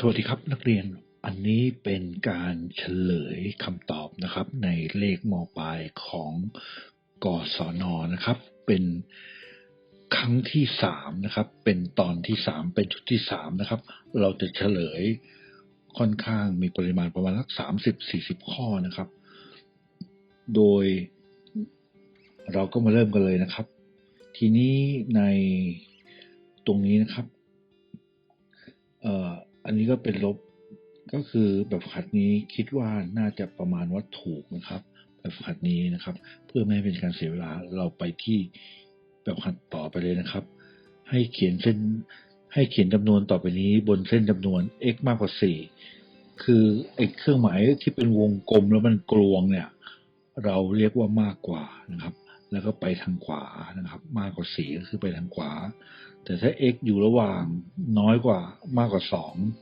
สวัสดีครับนักเรียน อันนี้เป็นการเฉลยคำตอบนะครับ ในเลขมปลายของกศนนะครับ เป็นครั้งที่สามนะครับ เป็นตอนที่สามเป็นชุดที่สามนะครับ เราจะเฉลยค่อนข้างมีปริมาณประมาณสักสามสิบสี่สิบข้อนะครับ โดย เราก็มาเริ่มกันเลยนะครับ ทีนี้ในตรงนี้นะครับ เอ่อ อันนี้ก็เป็นลบก็คือแบบฝึกหัดนี้คิดว่าน่าจะประมาณว่าถูกนะครับ แบบฝึกหัดนี้นะครับ เพื่อไม่ให้เป็นการเสียเวลาเราไปที่แบบฝึกหัดต่อไปเลยนะครับ ให้เขียนเส้นให้เขียนจำนวนต่อไปนี้บนเส้นจำนวน x มากกว่า 4 คือไอ้เครื่องหมายที่เป็นวงกลมแล้วมันกลวงเนี่ย เราเรียกว่ามากกว่านะครับ แล้วก็ไปทางขวานะครับ มากกว่า4ก็คือไปทางขวา แต่ถ้า x อยู่ระหว่างน้อยกว่ามากกว่า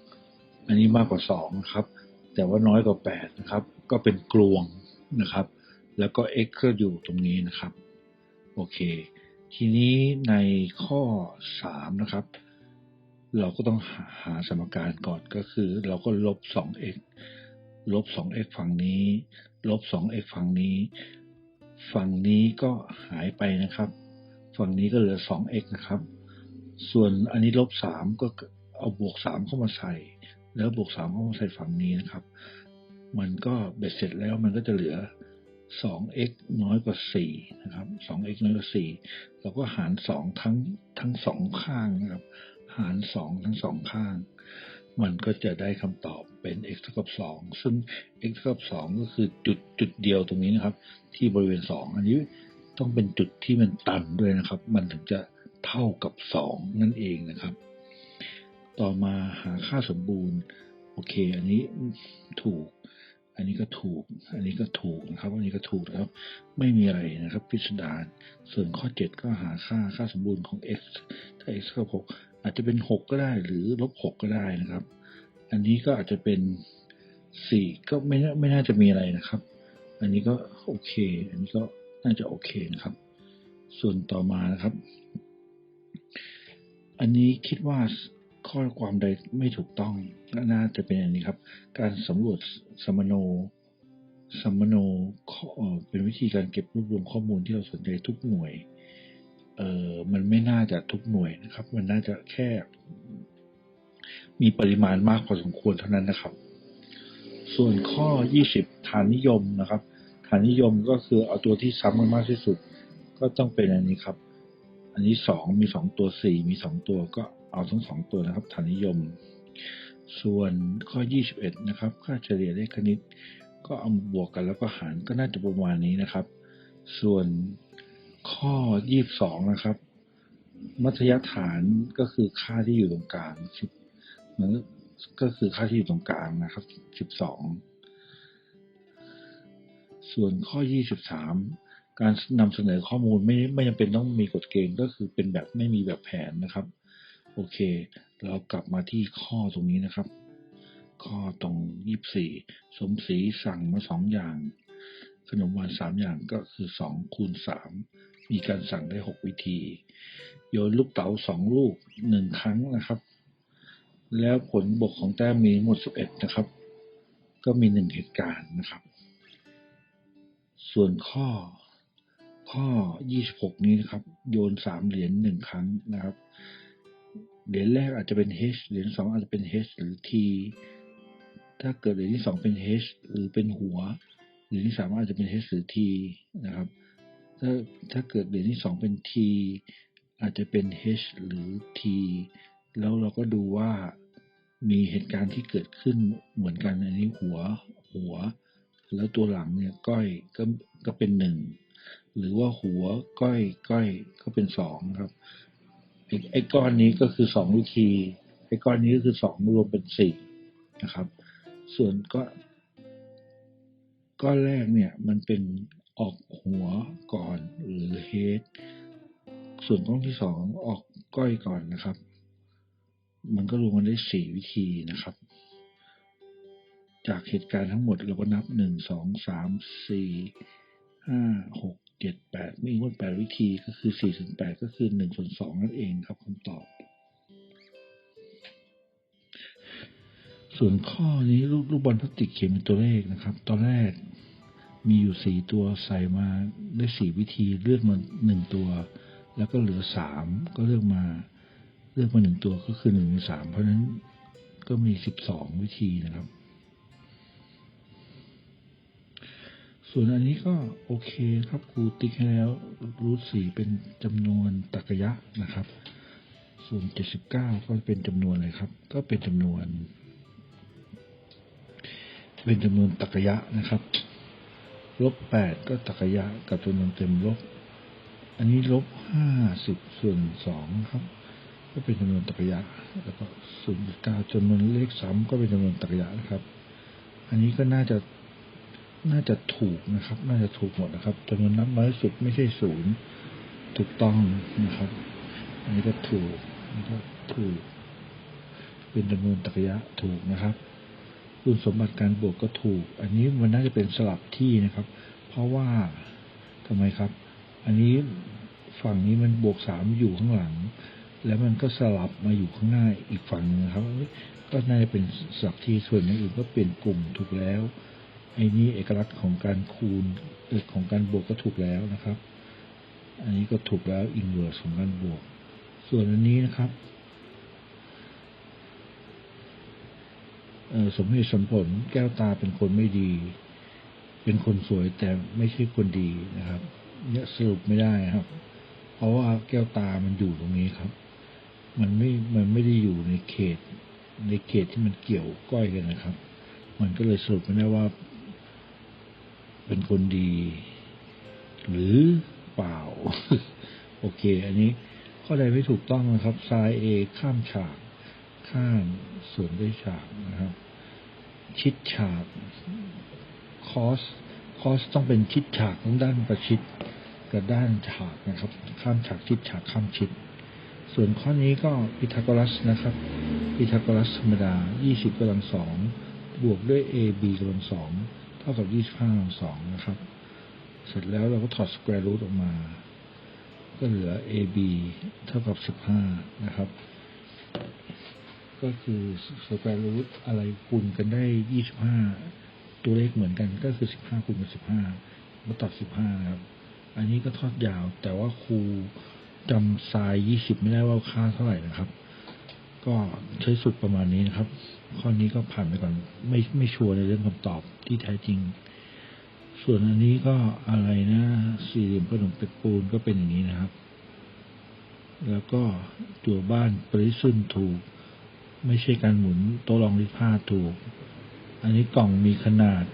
2 อันนี้มากกว่า2นะครับ แต่ว่าน้อยกว่า8นะครับ ก็เป็นกลวงนะครับ แล้วก็ x ก็อยู่ตรงนี้นะครับ โอเค ทีนี้ในข้อ 3 นะครับ เราก็ต้องหาหาสมการก่อนก็คือ เราก็ลบ 2x ลบ 2x ฝั่งนี้ ลบ 2x ฝั่งนี้ ฝั่งนี้ก็หายไปนะครับ ฝั่งนี้ก็เหลือ 2x นะครับ ส่วนอันนี้ลบ 3 ก็เอาบวก 3 เข้ามาใส่ แล้วบวก 3 เข้ามาใส่ฝั่งนี้นะครับ มันก็เบ็ดเสร็จแล้วมันก็จะเหลือ 2x น้อยกว่า 4 นะครับ 2x น้อยกว่า 4 เราก็หาร 2 ทั้งทั้งสองข้างนะครับ หาร 2 ทั้งสองข้าง มันก็จะได้คำตอบเป็น x เท่ากับ 2 ซึ่ง x เท่ากับ 2 ก็คือจุดจุดเดียวตรงนี้นะครับ ที่บริเวณ 2 อันนี้ต้องเป็นจุดที่มันตันด้วยนะครับ มันถึงจะเท่ากับ 2 นั่นเองนะครับ ต่อมาหาค่าสมบูรณ์ โอเค อันนี้ถูก อันนี้ก็ถูก อันนี้ก็ถูกนะครับ อันนี้ก็ถูกนะครับ ไม่มีอะไรนะครับ พิสดารส่วนข้อ 7 ก็หาค่าค่าสมบูรณ์ของ x ถ้า x เท่ากับ6 อาจจะเป็น6ก็ได้หรือลบ6ก็ได้นะครับ อันนี้ก็อาจจะเป็น4ก็ไม่ไม่น่าจะมีอะไรนะครับ อันนี้ก็โอเค อันนี้ก็น่าจะโอเคนะครับ ส่วนต่อมานะครับ อันนี้คิดว่าข้อความใดไม่ถูกต้องน่าจะเป็นอันนี้ครับ การสำรวจสมโนสมโนเป็นวิธีการเก็บรวบรวมข้อมูลที่เราสนใจทุกหน่วย เออมันไม่น่าจะทุกหน่วยนะครับ มันน่าจะแค่ มีปริมาณมากพอสมควรเท่านั้นนะครับ ส่วนข้อ 20 ฐานนิยมนะครับ ฐานนิยมก็คือเอาตัวที่ซ้ำกันมากที่สุด ก็ต้องเป็นอันนี้ครับ อันนี้สองมีสองตัวสี่มีสองตัวก็เอาทั้งสองตัวนะครับ ฐานนิยม ส่วนข้อ 21 นะครับ ค่าเฉลี่ยเลขคณิต ก็เอาบวกกันแล้วก็หารก็น่าจะประมาณนี้นะครับ ส่วน ข้อ22นะครับ มัธยฐานก็คือค่าที่อยู่ตรงกลางสิบเหมือนก็คือค่าที่อยู่ตรงกลางนะครับ12ส่วนข้อ23การนำเสนอข้อมูลไม่ไม่จำเป็นต้องมีกฎเกณฑ์ก็คือเป็นแบบไม่มีแบบแผนนะครับ โอเค เรากลับมาที่ข้อตรงนี้นะครับ ข้อตรงยี่สี่สมศรีสั่งมาสองอย่าง ขนมหวานสามอย่างก็คือสองคูณสามมีการสั่งได้หกวิธี โยนลูกเต๋าสองลูกหนึ่งครั้งนะครับ แล้วผลบวกของแต้มมีหมดสิบเอ็ดนะครับ ก็มีหนึ่งเหตุการณ์นะครับ ส่วนข้อข้อ 26 นี้นะครับ โยนสามเหรียญหนึ่งครั้งนะครับ เหรียญแรกอาจจะเป็น H เหรียญสองอาจจะเป็น H หรือ T ถ้าเกิดเหรียญที่สองเป็น H หรือเป็นหัว เหรียญที่สามอาจจะเป็น H หรือ T นะครับ ถ้าถ้าเกิดเหรียญที่สองเป็น T อาจจะเป็น H หรือ T แล้วเราก็ดูว่ามีเหตุการณ์ที่เกิดขึ้นเหมือนกันอันนี้หัวหัว แล้วตัวหลังเนี่ยก้อยก็ก็เป็นหนึ่งหรือว่าหัวก้อยก้อยก็เป็นสองครับไอ้ไอ้ก้อนนี้ก็คือสองวิธีไอ้ก้อนนี้ก็คือสองรวมเป็นสี่นะครับ ส่วนก็ ก้อนแรกเนี่ยมันเป็นออกหัวก่อนหรือเฮดส่วนก้อนที่สองออกก้อยก่อนนะครับ มันก็รวมกันได้สี่วิธีนะครับ จากเหตุการณ์ทั้งหมดเราก็นับหนึ่งสองสามสี่ห้าหกเจ็ดแปดมีทั้งหมดแปดวิธีก็คือสี่ส่วนแปดก็คือหนึ่งส่วนสองนั่นเองครับคำตอบ ส่วนข้อนี้ลูกลูกบอลพลาสติกเขียนเป็นตัวเลขนะครับ ตอนแรก มีอยู่สี่ตัวใส่มาได้สี่วิธีเลือกมาหนึ่งตัว แล้วก็เหลือสามก็เลือกมาเลือกมาหนึ่งตัวก็คือหนึ่งในสามเพราะนั้นก็มีสิบสองวิธีนะครับ ส่วนอันนี้ก็โอเคครับครูติ๊กให้แล้วรูทสี่เป็นจำนวนตรรกะนะครับ ส่วนเจ็ดสิบเก้าก็เป็นจำนวนอะไรครับ ก็เป็นจำนวน เป็นจำนวนตรรกะนะครับ ลบแปดก็ตรรกะกับจำนวนเต็มลบ อันนี้ลบห้าสิบส่วนสองครับ ก็เป็นจำนวนตรรกะแล้วก็ศูนย์เก้าจำนวนเลขสามก็เป็นจำนวนตรรกะนะครับ อันนี้ก็น่าจะน่าจะถูกนะครับ น่าจะถูกหมดนะครับจำนวนนับน้อยสุดไม่ใช่ศูนย์ถูกต้องนะครับ อันนี้ก็ถูกนี่ก็ถูก เป็นจำนวนตรรกะถูกนะครับ คุณสมบัติการบวกก็ถูก อันนี้มันน่าจะเป็นสลับที่นะครับ เพราะว่าทำไมครับ อันนี้ฝั่งนี้มันบวกสามอยู่ข้างหลัง แล้วมันก็สลับมาอยู่ข้างหน้าอีกฝั่งนะครับ ก็น่าจะเป็นสลับที่ส่วนอื่นก็เปลี่ยนกลุ่มถูกแล้วไอ้นี้เอกลักษณ์ของการคูณเอกของการบวกก็ถูกแล้วนะครับ อันนี้ก็ถูกแล้วอินเวอร์สของการบวก ส่วนอันนี้นะครับ เอ่อ สมเหตุสมผล แก้วตาเป็นคนไม่ดี เป็นคนสวยแต่ไม่ใช่คนดีนะครับเนี่ยสรุปไม่ได้ครับ เพราะว่าแก้วตามันอยู่ตรงนี้ครับ มันไม่มันไม่ได้อยู่ในเขต ในเขตที่มันเกี่ยวก้อยกันนะครับ มันก็เลยสรุปไม่ได้ว่า เป็นคนดี หรือเปล่า โอเค อันนี้ข้อใดไม่ถูกต้องนะครับซายเอข้ามฉาก ข้ามส่วนด้วยฉากนะครับ ชิดฉากคอสคอสต้องเป็นชิดฉากทั้งด้านประชิดกับด้านฉากนะครับ ข้ามฉากชิดฉากข้ามชิด ส่วนข้อนี้ก็พีทาโกรัสนะครับพีทาโกรัสธรรมดา 20กำลังสองบวกด้วย ab กำลังสองเท่ากับ 25กำลังสองนะครับ เสร็จแล้วเราก็ถอดสแควร์รูทออกมา ก็เหลือ ab เท่ากับ 15 นะครับ ก็คือสแควร์รูทอะไรคูณกันได้25ตัวเลขเหมือนกันก็คือ15คูณกับ15มาตัด15นะครับ อันนี้ก็ทอดยาว แต่ว่าครูจำทราย20ไม่ได้ว่าค่าเท่าไหร่นะครับ ก็ใช้สุดประมาณนี้นะครับ ข้อนี้ก็ผ่านไปก่อน ไม่ไม่ชัวร์ในเรื่องคำตอบที่แท้จริง ส่วนอันนี้ก็อะไรนะ สี่เหลี่ยมขนมเป็ดปูนก็เป็นอย่างนี้นะครับ แล้วก็ตัวบ้านปริซุนถูก ไม่ใช่การหมุนโต๊ะรองริผ้าถูก อันนี้กล่องมีขนาด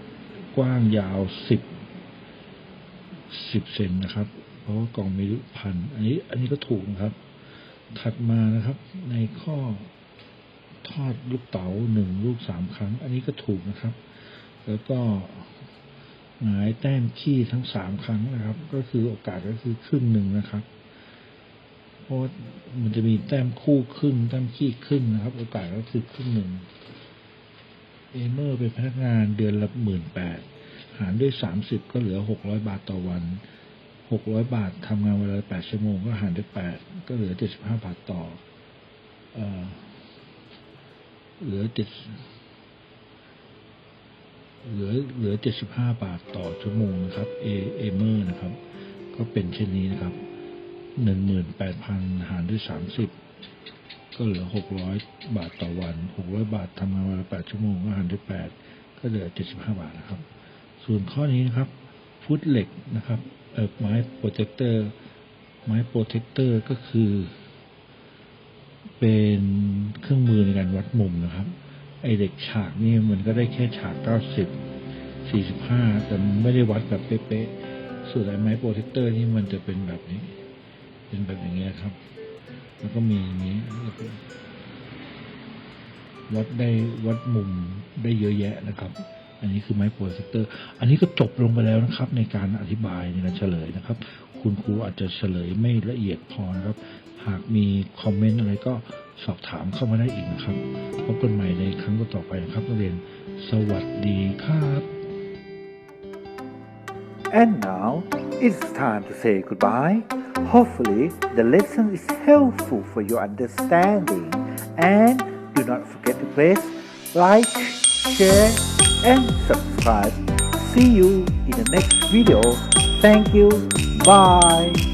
กว้างยาวสิบสิบเซนนะครับ เพราะว่ากล่องมีลูกพันอันนี้ อันนี้ก็ถูกนะครับ ถัดมานะครับ ในข้อทอดลูกเต๋าหนึ่งลูกสามครั้ง อันนี้ก็ถูกนะครับ แล้วก็หงายแต้มขี้ทั้งสามครั้งนะครับ ก็คือโอกาสก็คือครึ่งหนึ่งนะครับ เพราะมันจะมีแต้มคู่ครึ่งแต้มขี้ครึ่งนะครับ โอกาสก็คือครึ่งหนึ่งเอเมอร์เป็นพนักงานเดือนละหมื่นแปดหารด้วยสามสิบก็เหลือหกร้อยบาทต่อวันหกร้อยบาททำงานเวลาแปดชั่วโมงก็หารด้วยแปดก็เหลือเจ็ดสิบห้าบาทต่อเอ่อเหลือเจ็ดเหลือเหลือเจ็ดสิบห้าบาทต่อชั่วโมงนะครับเอเอเมอร์นะครับ ก็เป็นเช่นนี้นะครับ หนึ่งหมื่นแปดพันหารด้วยสามสิบก็เหลือหกร้อยบาทต่อวันหกร้อยบาททำงานวันละแปดชั่วโมงก็หารด้วยแปดก็เหลือเจ็ดสิบห้าบาทนะครับ ส่วนข้อนี้นะครับ ฟุตเหล็กนะครับเออไม้โปรเจคเตอร์ไม้โปรเทคเตอร์ก็คือ เป็นเครื่องมือในการวัดมุมนะครับ ไอเหล็กฉากนี่มันก็ได้แค่ฉากเก้าสิบสี่สิบห้าแต่ไม่ได้วัดแบบเป๊ะๆส่วนไอไม้โปรเทคเตอร์นี่มันจะเป็นแบบนี้ เป็นแบบอย่างเงี้ยครับ แล้วก็มีอย่างนี้วัดได้วัดมุมได้เยอะแยะนะครับ อันนี้คือไม้โปรเจคเตอร์ อันนี้ก็จบลงไปแล้วนะครับ ในการอธิบายในการเฉลยนะครับ คุณครูอาจจะเฉลยไม่ละเอียดพอนะครับ หากมีคอมเมนต์อะไรก็สอบถามเข้ามาได้อีกนะครับ พบกันใหม่ในครั้งต่อไปนะครับนักเรียน สวัสดีครับ And now it's time to say goodbye. Hopefully, the lesson is helpful for your understanding and do not forget to press like, share and subscribe. See you in the next video. Thank you. Bye.